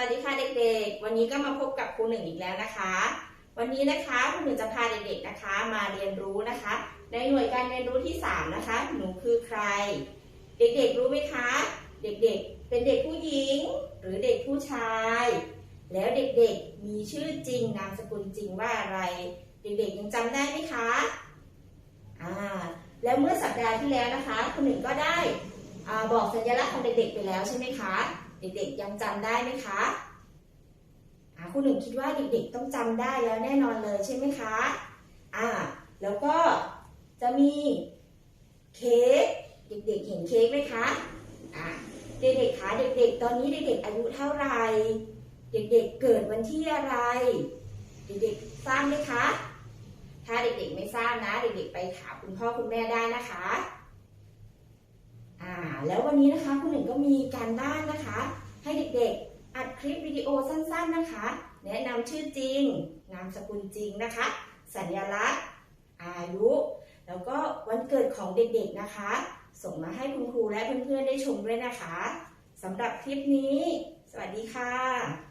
วัสดีค่ะเด็กๆ วันนี้ก็มาพบกับครูหนึ่งอีกแล้วนะคะ วันนี้นะคะครูหนึ่งจะพาเด็กๆนะคะ มาเรียนรู้นะคะ ในหน่วยการเรียนรู้ที่ 3 นะคะ หนูคือใคร เด็กๆรู้ไหมคะ เด็กๆ เป็นเด็กผู้หญิง หรือเด็กผู้ชาย แล้วเด็กๆมีชื่อจริงนามสกุลจริงว่าอะไร เด็กๆยังจำได้ไหมคะอ่าแล้วเมื่อสัปดาห์ที่แล้วนะคะครูหนึ่งก็ได้ บอกสัญลักษณ์ของเด็กๆไปแล้วใช่ไหมคะ เด็กๆยังจำได้ไหมคะคุณหนึ่งคิดว่าเด็กๆต้องจำได้แล้วแน่นอนเลยใช่ไหมคะอ่าแล้วก็จะมีเค้กเด็กๆเห็นเค้กไหมคะอ่าเด็กๆคะเด็กๆ ตอนนี้เด็กๆอายุเท่าไหร่เด็กๆเกิดวันที่อะไร เด็กๆทราบไหมคะ ถ้าเด็กๆไม่ทราบนะ เด็กๆไปถามคุณพ่อคุณแม่ได้นะคะ แล้ววันนี้นะคะคุณหนึ่งก็มีการบ้านนะคะ ให้เด็กๆ อัดคลิปวิดีโอสั้นๆนะคะ แนะนำชื่อจริง นามสกุลจริงนะคะ สัญลักษณ์ อายุ แล้วก็วันเกิดของเด็กๆนะคะ ส่งมาให้คุณครูและเพื่อนๆได้ชมด้วยนะคะสำหรับคลิปนี้ สวัสดีค่ะ